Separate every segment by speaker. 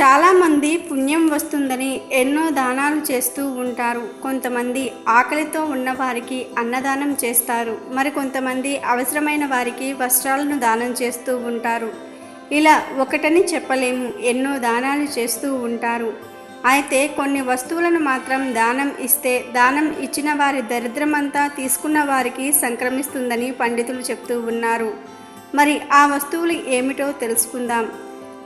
Speaker 1: చాలామంది పుణ్యం వస్తుందని ఎన్నో దానాలు చేస్తూ ఉంటారు. కొంతమంది ఆకలితో ఉన్న వారికి అన్నదానం చేస్తారు. మరి కొంతమంది అవసరమైన వారికి వస్త్రాలను దానం చేస్తూ ఉంటారు. ఇలా ఒకటని చెప్పలేము. ఎన్నో దానాలు చేస్తూ ఉంటారు. అయితే కొన్ని వస్తువులను మాత్రం దానం ఇస్తే దానం ఇచ్చిన వారి దరిద్రమంతా తీసుకున్న వారికి సంక్రమిస్తుందని పండితులు చెప్తూ ఉన్నారు. మరి ఆ వస్తువులు ఏమిటో తెలుసుకుందాం.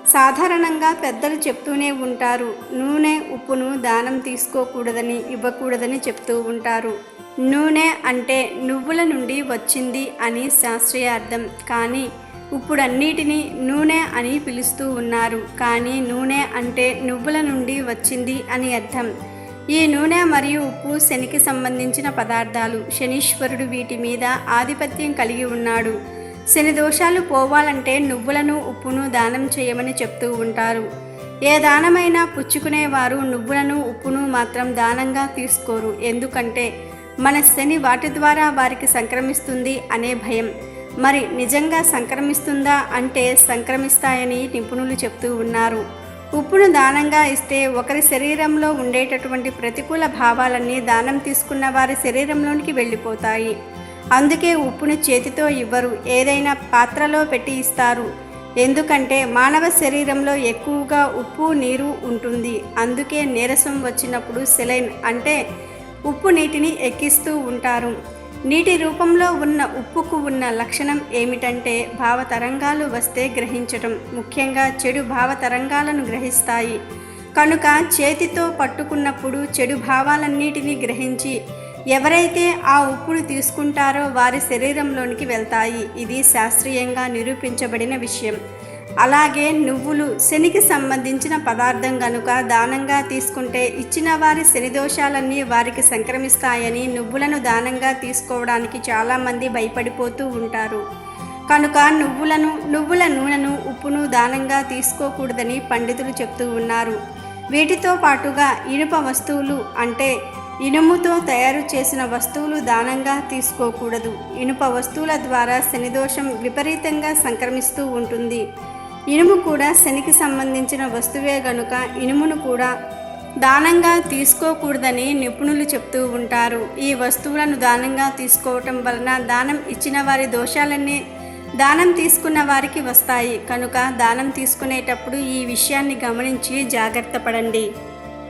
Speaker 1: సాధారణంగా పెద్దలు చెప్తూనే ఉంటారు నూనె ఉప్పును దానం తీసుకోకూడదని ఇవ్వకూడదని చెప్తూ ఉంటారు. నూనె అంటే నువ్వుల నుండి వచ్చింది అని శాస్త్రీయ అర్థం. కానీ ఇప్పుడన్నిటినీ నూనె అని పిలుస్తూ ఉన్నారు. కానీ నూనె అంటే నువ్వుల నుండి వచ్చింది అని అర్థం. ఈ నూనె మరియు ఉప్పు శనికి సంబంధించిన పదార్థాలు. శనీశ్వరుడు వీటి మీద ఆధిపత్యం కలిగి ఉన్నాడు. శని దోషాలు పోవాలంటే నువ్వులను ఉప్పును దానం చేయమని చెప్తూ ఉంటారు. ఏ దానమైనా పుచ్చుకునేవారు నువ్వులను ఉప్పును మాత్రం దానంగా తీసుకోరు. ఎందుకంటే మన శని వాటి ద్వారా వారికి సంక్రమిస్తుంది అనే భయం. మరి నిజంగా సంక్రమిస్తుందా అంటే సంక్రమిస్తాయని నిపుణులు చెప్తూ ఉన్నారు. ఉప్పును దానంగా ఇస్తే ఒకరి శరీరంలో ఉండేటటువంటి ప్రతికూల భావాలన్నీ దానం తీసుకున్న వారి శరీరంలోనికి వెళ్ళిపోతాయి. అందుకే ఉప్పును చేతితో ఇవ్వరు ఏదైనా పాత్రలో పెట్టి ఇస్తారు. ఎందుకంటే మానవ శరీరంలో ఎక్కువగా ఉప్పు నీరు ఉంటుంది. అందుకే నీరసం వచ్చినప్పుడు సెలైన్ అంటే ఉప్పు నీటిని ఎక్కిస్తూ ఉంటారు. నీటి రూపంలో ఉన్న ఉప్పుకు ఉన్న లక్షణం ఏమిటంటే భావతరంగాలు వస్తే గ్రహించటం ముఖ్యంగా చెడు భావతరంగాలను గ్రహిస్తాయి. కనుక చేతితో పట్టుకున్నప్పుడు చెడు భావాలన్నిటినీ గ్రహించి ఎవరైతే ఆ ఉప్పును తీసుకుంటారో వారి శరీరంలోనికి వెళ్తాయి. ఇది శాస్త్రీయంగా నిరూపించబడిన విషయం. అలాగే నువ్వులు శనికి సంబంధించిన పదార్థం గనుక దానంగా తీసుకుంటే ఇచ్చిన వారి శని దోషాలన్నీ వారికి సంక్రమిస్తాయని నువ్వులను దానంగా తీసుకోవడానికి చాలామంది భయపడిపోతూ ఉంటారు. కనుక నువ్వులను నువ్వుల నూనెను ఉప్పును దానంగా తీసుకోకూడదని పండితులు చెప్తూ ఉన్నారు. వీటితో పాటుగా ఇనుప వస్తువులు అంటే ఇనుముతో తయారు చేసిన వస్తువులు దానంగా తీసుకోకూడదు. ఇనుప వస్తువుల ద్వారా శనిదోషం విపరీతంగా సంక్రమిస్తూ ఉంటుంది. ఇనుము కూడా శనికి సంబంధించిన వస్తువే గనుక ఇనుమును కూడా దానంగా తీసుకోకూడదని నిపుణులు చెప్తూ ఉంటారు. ఈ వస్తువులను దానంగా తీసుకోవటం వలన దానం ఇచ్చిన వారి దోషాలన్నీ దానం తీసుకున్న వారికి వస్తాయి. కనుక దానం తీసుకునేటప్పుడు ఈ విషయాన్ని గమనించి జాగ్రత్త పడండి.